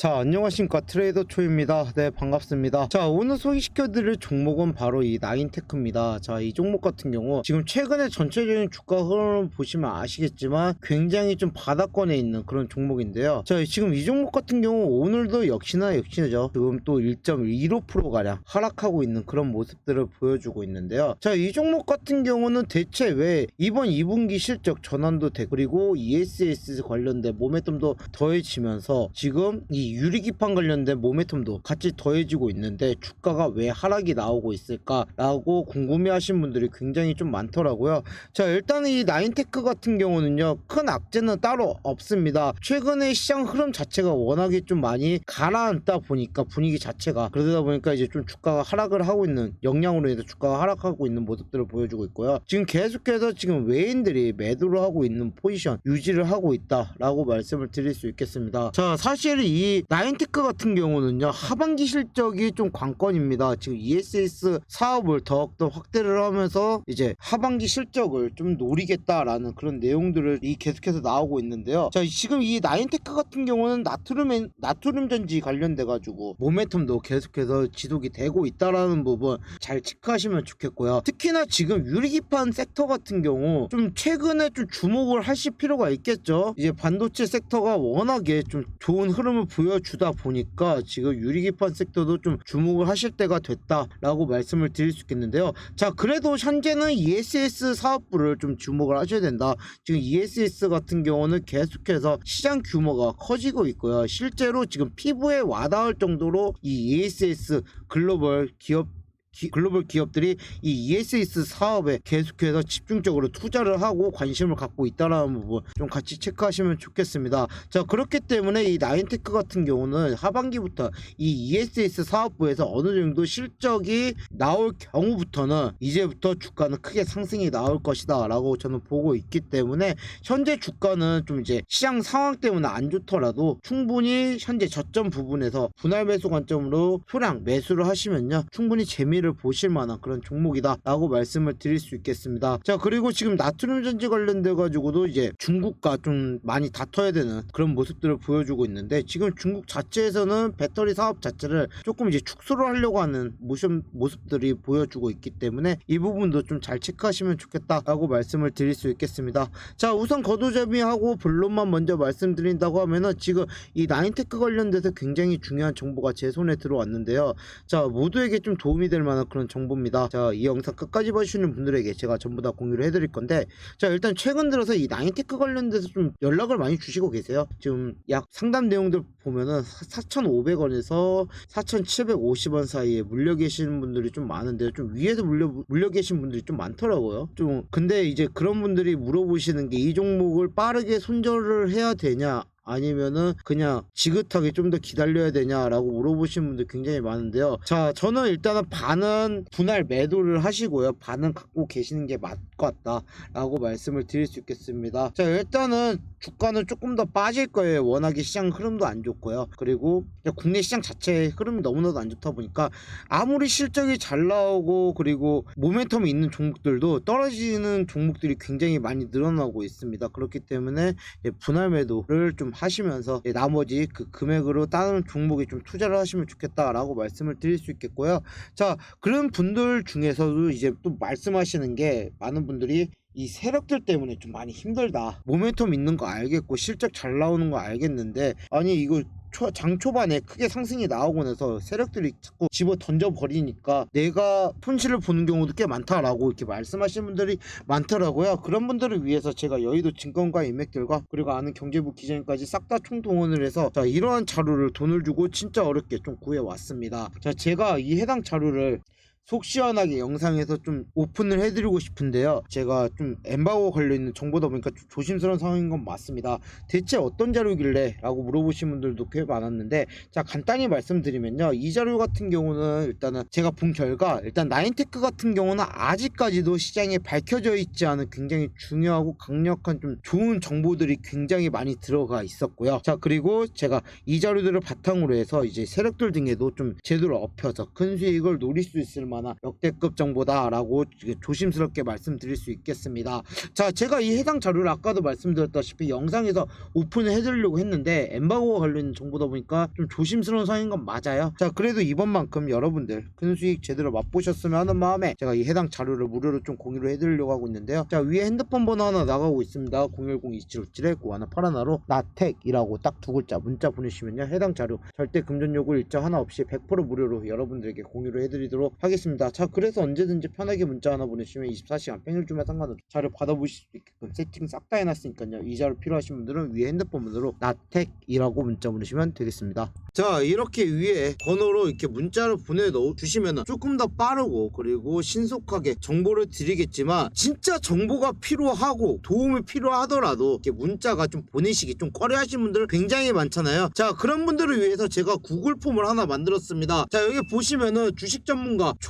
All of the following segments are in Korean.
자 안녕하십니까. 트레이더 초입니다. 네 반갑습니다. 자 오늘 소개시켜드릴 종목은 바로 이 나인테크입니다. 자 이 종목 같은 경우 지금 최근에 전체적인 주가 흐름을 보시면 아시겠지만 굉장히 좀 바닥권에 있는 그런 종목인데요. 자 지금 이 종목 같은 경우 오늘도 역시나 역시나죠. 지금 또1.15% 가량 하락하고 있는 그런 모습들을 보여주고 있는데요. 자 이 종목 같은 경우는 대체 왜 이번 2분기 실적 전환도 되고 그리고 ESS 관련된 모멘텀도 더해지면서 지금 이 유리기판 관련된 모멘텀도 같이 더해지고 있는데 주가가 왜 하락이 나오고 있을까라고 궁금해하신 분들이 굉장히 좀 많더라고요. 자 일단 이 나인테크 같은 경우는요 큰 악재는 따로 없습니다. 최근에 시장 흐름 자체가 워낙에 좀 많이 가라앉다 보니까 분위기 자체가 그러다 보니까 이제 좀 주가가 하락을 하고 있는 영향으로 인해서 주가가 하락하고 있는 모습들을 보여주고 있고요. 지금 계속해서 지금 외인들이 매도를 하고 있는 포지션 유지를 하고 있다라고 말씀을 드릴 수 있겠습니다. 자 사실 이 나인테크 같은 경우는요 하반기 실적이 좀 관건입니다. 지금 ESS 사업을 더욱더 확대를 하면서 이제 하반기 실적을 좀 노리겠다라는 그런 내용들을 이 계속해서 나오고 있는데요. 자 지금 이 나인테크 같은 경우는 나트륨 나트륨 전지 관련돼 가지고 모멘텀도 계속해서 지속이 되고 있다라는 부분 잘 체크하시면 좋겠고요. 특히나 지금 유리기판 섹터 같은 경우 좀 최근에 좀 주목을 하실 필요가 있겠죠. 이제 반도체 섹터가 워낙에 좀 좋은 흐름을 보여 주다 보니까 지금 유리기판 섹터도 좀 주목을 하실 때가 됐다라고 말씀을 드릴 수 있겠는데요. 자, 그래도 현재는 ESS 사업부를 좀 주목을 하셔야 된다. 지금 ESS 같은 경우는 계속해서 시장 규모가 커지고 있고요. 실제로 지금 피부에 와닿을 정도로 이 ESS 글로벌 기업 기- 글로벌 기업들이 이 ESS 사업에 계속해서 집중적으로 투자를 하고 관심을 갖고 있다라는 부분 좀 같이 체크하시면 좋겠습니다. 자 그렇기 때문에 이 나인테크 같은 경우는 하반기부터 이 ESS 사업부에서 어느 정도 실적이 나올 경우부터는 이제부터 주가는 크게 상승이 나올 것이다라고 저는 보고 있기 때문에 현재 주가는 좀 이제 시장 상황 때문에 안 좋더라도 충분히 현재 저점 부분에서 분할 매수 관점으로 소량 매수를 하시면요 충분히 재미 를 보실 만한 그런 종목이다 라고 말씀을 드릴 수 있겠습니다. 자 그리고 지금 나트륨 전지 관련돼 가지고도 이제 중국과 좀 많이 다퉈야 되는 그런 모습들을 보여주고 있는데 지금 중국 자체에서는 배터리 사업 자체를 조금 이제 축소를 하려고 하는 모습, 모습들이 보여주고 있기 때문에 이 부분도 좀 잘 체크하시면 좋겠다라고 말씀을 드릴 수 있겠습니다. 자 우선 거두절미하고 본론만 먼저 말씀드린다고 하면은 지금 이 나인테크 관련돼서 굉장히 중요한 정보가 제 손에 들어왔는데요. 자 모두에게 좀 도움이 될 만한 그런 정보입니다. 자 이 영상 끝까지 봐주시는 분들에게 제가 전부 다 공유를 해드릴 건데 자 일단 최근 들어서 이 나인테크 관련돼서 좀 연락을 많이 주시고 계세요. 지금 약 상담 내용들 보면은 4,500원에서 4,750원 사이에 물려 계시는 분들이 좀 많은데 좀 위에서 물려 물려 계신 분들이 좀 많더라고요. 좀 근데 이제 그런 분들이 물어보시는 게 이 종목을 빠르게 손절을 해야 되냐 아니면은 그냥 지긋하게 좀 더 기다려야 되냐라고 물어보시는 분들 굉장히 많은데요. 자, 저는 일단은 반은 분할 매도를 하시고요. 반은 갖고 계시는 게것 같다라고 말씀을 드릴 수 있겠습니다. 자, 일단은 주가는 조금 더 빠질 거예요. 워낙에 시장 흐름도 안 좋고요. 그리고 국내 시장 자체의 흐름이 너무나도 안 좋다 보니까 아무리 실적이 잘 나오고 그리고 모멘텀이 있는 종목들도 떨어지는 종목들이 굉장히 많이 늘어나고 있습니다. 그렇기 때문에 예, 분할 매도를 좀 하시면서 예, 나머지 그 금액으로 다른 종목에 좀 투자를 하시면 좋겠다라고 말씀을 드릴 수 있겠고요. 자, 그런 분들 중에서도 이제 또 말씀하시는 게 많은 분들이 이 세력들 때문에 좀 많이 힘들다. 모멘텀 있는 거 알겠고 실적 잘 나오는 거 알겠는데 아니 이거 초, 장 초반에 크게 상승이 나오고 나서 세력들이 자꾸 집어 던져 버리니까 내가 손실을 보는 경우도 꽤 많다라고 이렇게 말씀하시는 분들이 많더라고요. 그런 분들을 위해서 제가 여의도 증권가 인맥들과 그리고 아는 경제부 기자님까지 싹 다 총동원을 해서 자 이러한 자료를 돈을 주고 진짜 어렵게 좀 구해 왔습니다. 자 제가 이 해당 자료를 속 시원하게 영상에서 좀 오픈을 해드리고 싶은데요. 제가 좀 엠바고 걸려있는 정보다 보니까 좀 조심스러운 상황인 건 맞습니다. 대체 어떤 자료길래? 라고 물어보신 분들도 꽤 많았는데 자 간단히 말씀드리면요. 이 자료 같은 경우는 일단은 제가 본 결과 일단 나인테크 같은 경우는 아직까지도 시장에 밝혀져 있지 않은 굉장히 중요하고 강력한 좀 좋은 정보들이 굉장히 많이 들어가 있었고요. 자 그리고 제가 이 자료들을 바탕으로 해서 이제 세력들 등에도 좀 제대로 엎혀서 큰 수익을 노릴 수 있을 만한 역대급 정보다라고 조심스럽게 말씀드릴 수 있겠습니다. 자, 제가 이 해당 자료를 아까도 말씀드렸다시피 영상에서 오픈을 해드리려고 했는데 엠바고와 관련 정보다 보니까 좀 조심스러운 상인 건 맞아요. 자, 그래도 이번만큼 여러분들 큰 수익 제대로 맛보셨으면 하는 마음에 제가 이 해당 자료를 무료로 좀 공유를 해드리려고 하고 있는데요. 자, 위에 핸드폰 번호 하나 나가고 있습니다. 010-2757-9 하나 파라나로 나택이라고 딱 두 글자 문자 보내시면요. 해당 자료 절대 금전 요구 일정 하나 없이 100% 무료로 여러분들에게 공유를 해드리도록 하겠습니다. 자, 그래서 언제든지 편하게 문자 하나 보내시면 24시간 평일주면 상관없이 자료 받아보실 수 있게끔 세팅 싹 다 해놨으니까요. 이 자료 필요하신 분들은 위에 핸드폰 번호로 나택이라고 문자 보내시면 되겠습니다. 자 이렇게 위에 번호로 이렇게 문자를 보내도 주시면 조금 더 빠르고 그리고 신속하게 정보를 드리겠지만 진짜 정보가 필요하고 도움이 필요하더라도 이렇게 문자가 좀 보내시기 좀 꺼려하시는 분들 굉장히 많잖아요 자 그런 분들을 위해서 제가 구글 폼을 하나 만들었습니다 자 여기 보시면은 주식 전문가 초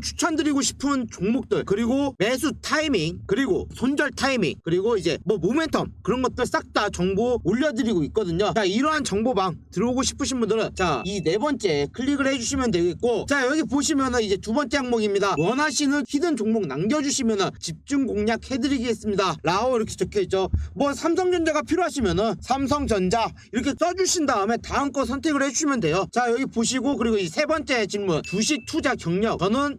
추천드리고 싶은 종목들 그리고 매수 타이밍 그리고 손절 타이밍 그리고 이제 뭐 모멘텀 그런 것들 싹 다 정보 올려드리고 있거든요. 자 이러한 정보방 들어오고 싶으신 분들은 자 이 네 번째 클릭을 해주시면 되겠고 자 여기 보시면은 이제 두 번째 항목입니다. 원하시는 히든 종목 남겨주시면은 집중 공략 해드리겠습니다. 라오 이렇게 적혀있죠. 뭐 삼성전자가 필요하시면은 삼성전자 이렇게 써주신 다음에 다음 거 선택을 해주시면 돼요. 자 여기 보시고 그리고 이 세 번째 질문. 주식 투자 경력. 저는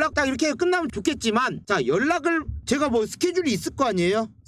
락 딱 이렇게 끝나면 좋겠지만, 자, 연락을 제가 뭐 스케줄이 있을 거 아니에요?